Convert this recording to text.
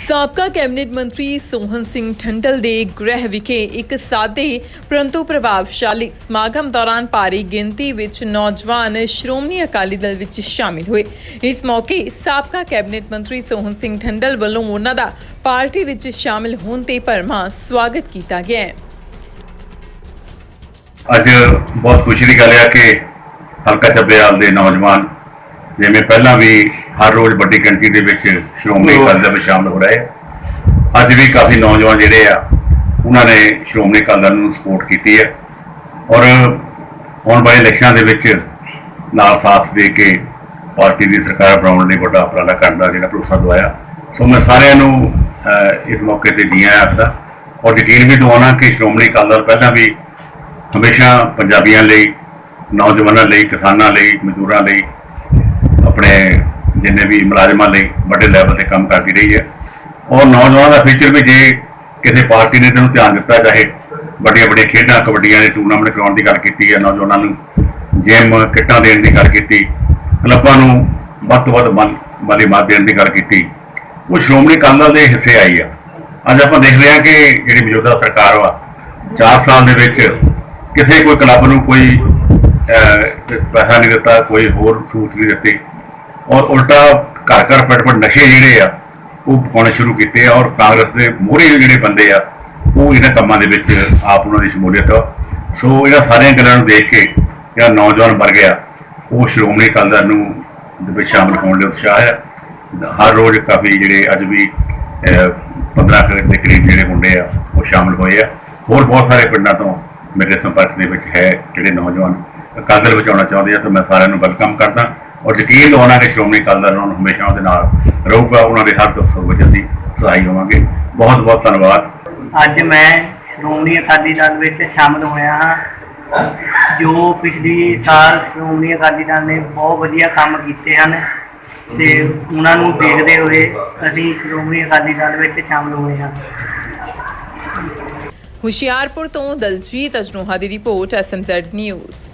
ਸਾਬਕਾ ਕੈਬਨਿਟ ਮੰਤਰੀ ਸੋਹਨ ਸਿੰਘ ਠੰਡਲ ਦੇ ਗ੍ਰਹਿ ਵਿਖੇ ਇੱਕ ਸਾਦੇ ਪਰੰਤੂ ਪ੍ਰਭਾਵਸ਼ਾਲੀ ਸਮਾਗਮ ਦੌਰਾਨ ਭਾਰੀ ਗਿਣਤੀ ਵਿੱਚ ਨੌਜਵਾਨ ਸ਼੍ਰੋਮਣੀ ਅਕਾਲੀ ਦਲ ਵਿੱਚ ਸ਼ਾਮਿਲ ਹੋਏ। ਇਸ ਮੌਕੇ ਸਾਬਕਾ ਕੈਬਨਿਟ ਮੰਤਰੀ ਸੋਹਨ ਸਿੰਘ ਠੰਡਲ ਵੱਲੋਂ ਉਹਨਾਂ ਦਾ ਪਾਰਟੀ ਵਿੱਚ ਸ਼ਾਮਿਲ ਹੋਣ ਤੇ ਭਰਮਾ ਸਵਾਗਤ ਕੀਤਾ ਗਿਆ ਹੈ। ਅੱਜ ਬਹੁਤ ਖੁਸ਼ੀ ਦੀ ਗੱਲ ਹੈ ਕਿ ਹਲਕਾ ਚੱਬੇਵਾਲ ਦੇ ਨੌਜਵਾਨ, ਜਿਵੇਂ ਪਹਿਲਾਂ ਵੀ ਹਰ ਰੋਜ਼ ਵੱਡੀ ਗਿਣਤੀ ਦੇ ਵਿੱਚ ਸ਼੍ਰੋਮਣੀ ਅਕਾਲੀ ਦਲ ਵਿੱਚ ਸ਼ਾਮਲ ਹੋ ਰਹੇ ਆ। ਅੱਜ ਵੀ ਕਾਫੀ ਨੌਜਵਾਨ ਜਿਹੜੇ ਆ, ਉਹਨਾਂ ਨੇ ਸ਼੍ਰੋਮਣੀ ਅਕਾਲੀ ਦਲ ਨੂੰ ਸਪੋਰਟ ਕੀਤੀ ਹੈ ਔਰ ਆਉਣ ਵਾਲੇ ਇਲੈਕਸ਼ਨਾਂ ਦੇ ਵਿੱਚ ਨਾਲ ਸਾਥ ਦੇ ਕੇ ਪਾਰਟੀ ਦੀ ਸਰਕਾਰ ਬਣਾਉਣ ਲਈ ਵੱਡਾ ਉਪਰਾਲਾ ਕਰਨ ਦਾ ਜਿਹੜਾ ਭਰੋਸਾ ਦਵਾਇਆ ਸੋ ਮੈਂ ਸਾਰਿਆਂ ਨੂੰ ਇਸ ਮੌਕੇ ਤੇ ਦੀਆਂ ਆਇਆਂ ਆਖਦਾ ਔਰ ਯਕੀਨ ਵੀ ਦਿਵਾਉਣਾ ਕਿ ਸ਼੍ਰੋਮਣੀ ਅਕਾਲੀ ਦਲ ਪਹਿਲਾਂ ਵੀ ਹਮੇਸ਼ਾ ਪੰਜਾਬੀਆਂ ਲਈ, ਨੌਜਵਾਨਾਂ ਲਈ, ਕਿਸਾਨਾਂ ਲਈ, ਮਜ਼ਦੂਰਾਂ ਲਈ ਆਪਣੇ ਜਿੰਨੇ ਵੀ ਮੁਲਾਜ਼ਮਾਂ ਲਈ ਵੱਡੇ ਲੈਵਲ ਤੇ ਕੰਮ ਕਰਦੀ ਰਹੀ ਹੈ। ਔਰ ਨੌਜਵਾਨਾਂ ਦਾ ਫਿਊਚਰ ਵੀ ਜੇ ਕਿਸੇ ਪਾਰਟੀ ਨੇ ਤੈਨੂੰ ਧਿਆਨ ਦਿੱਤਾ, ਚਾਹੇ ਵੱਡੀਆਂ ਵੱਡੀਆਂ ਖੇਡਾਂ, ਕਬੱਡੀਆਂ ਦੇ ਟੂਰਨਾਮੈਂਟ ਕਰਾਉਣ ਦੀ ਗੱਲ ਕੀਤੀ ਹੈ, ਨੌਜਵਾਨਾਂ ਨੂੰ ਜਿਮ ਕਿੱਟਾਂ ਦੇਣ ਦੀ ਗੱਲ ਕੀਤੀ, ਕਲੱਬਾਂ ਨੂੰ ਵੱਧ ਤੋਂ ਵੱਧ ਮਨ- ਮਾਲੀ ਮਾਤ ਦੇਣ ਦੀ ਗੱਲ ਕੀਤੀ। ਉਹ ਸ਼੍ਰੋਮਣੀ ਅਕਾਲੀ ਦਲ ਦੇ ਹਿੱਸੇ ਆਈ ਆ। ਅੱਜ ਆਪਾਂ ਦੇਖ ਰਹੇ ਹਾਂ ਕਿ ਜਿਹੜੀ ਮੌਜੂਦਾ ਸਰਕਾਰ ਵਾ 4 ਸਾਲ ਦੇ ਵਿੱਚ ਕਿਸੇ ਕੋਈ ਕਲੱਬ ਨੂੰ ਕੋਈ ਪੈਸਾ ਨਹੀਂ ਦਿੱਤਾ, ਕੋਈ ਹੋਰ ਸਹੂਲਤ ਨਹੀਂ ਦਿੱਤੀ। ਔਰ ਉਲਟਾ ਘਰ ਘਰ ਪਿੰਡ ਪਿੰਡ ਨਸ਼ੇ ਜਿਹੜੇ ਆ ਉਹ ਪਕਾਉਣੇ ਸ਼ੁਰੂ ਕੀਤੇ ਆ ਔਰ ਕਾਂਗਰਸ ਦੇ ਮੋਹਰੇ ਜਿਹੜੇ ਬੰਦੇ ਆ ਉਹ ਇਹਨਾਂ ਕੰਮਾਂ ਦੇ ਵਿੱਚ ਆਪ ਉਹਨਾਂ ਦੀ ਸ਼ਮੂਲੀਅਤ ਆ। ਸੋ ਇਹਨਾਂ ਸਾਰੀਆਂ ਗੱਲਾਂ ਨੂੰ ਦੇਖ ਕੇ ਜਿਹੜਾ ਨੌਜਵਾਨ ਵਰਗ ਆ ਉਹ ਸ਼੍ਰੋਮਣੀ ਅਕਾਲੀ ਦਲ ਨੂੰ ਦੇ ਵਿੱਚ ਸ਼ਾਮਲ ਹੋਣ ਲਈ ਉਤਸ਼ਾਹ ਹੈ। ਹਰ ਰੋਜ਼ ਕਾਫੀ ਜਿਹੜੇ ਅੱਜ ਵੀ ਅਹ, 15 ਕੁ ਦੇ ਕਰੀਬ ਜਿਹੜੇ ਮੁੰਡੇ ਆ ਉਹ ਸ਼ਾਮਲ ਹੋਏ ਆ। ਹੋਰ ਬਹੁਤ ਸਾਰੇ ਪਿੰਡਾਂ ਤੋਂ ਮੇਰੇ ਸੰਪਰਕ ਦੇ ਵਿੱਚ ਹੈ ਜਿਹੜੇ ਨੌਜਵਾਨ ਅਕਾਲੀ ਦਲ ਵਿੱਚ ਆਉਣਾ ਚਾਹੁੰਦੇ ਆ ਤਾਂ ਮੈਂ ਸਾਰਿਆਂ ਨੂੰ ਵੈਲਕਮ ਕਰਦਾ। ਔਰ ਯਕੀਨ ਦਿਵਾਉਣਾ ਕਿ ਸ਼੍ਰੋਮਣੀ ਅਕਾਲੀ ਦਲ ਉਹਨਾਂ ਨੂੰ ਹਮੇਸ਼ਾ ਉਹਦੇ ਨਾਲ ਰਹੂਗਾ ਉਹਨਾਂ ਦੇ ਹਰ ਦੁੱਖ ਸੁੱਖ ਵਿੱਚ ਅਸੀਂ ਸਹਾਈ ਹੋਵਾਂਗੇ। ਬਹੁਤ ਬਹੁਤ ਧੰਨਵਾਦ। ਅੱਜ ਮੈਂ ਸ਼੍ਰੋਮਣੀ ਅਕਾਲੀ ਦਲ ਵਿੱਚ ਸ਼ਾਮਲ ਹੋਇਆ ਹਾਂ ਜੋ ਪਿਛਲੀ ਸਾਲ ਸ਼੍ਰੋਮਣੀ ਅਕਾਲੀ ਦਲ ਨੇ ਬਹੁਤ ਵਧੀਆ ਕੰਮ ਕੀਤੇ ਹਨ ਤੇ ਉਹਨਾਂ ਨੂੰ ਦੇਖਦੇ ਹੋਏ ਅਸੀਂ ਸ਼੍ਰੋਮਣੀ ਅਕਾਲੀ ਦਲ ਵਿੱਚ ਸ਼ਾਮਲ ਹੋਏ ਹਾਂ। ਹੁਸ਼ਿਆਰਪੁਰ ਤੋਂ ਦਲਜੀਤ ਅਜਨੋਹਾ ਦੀ report S M Z news.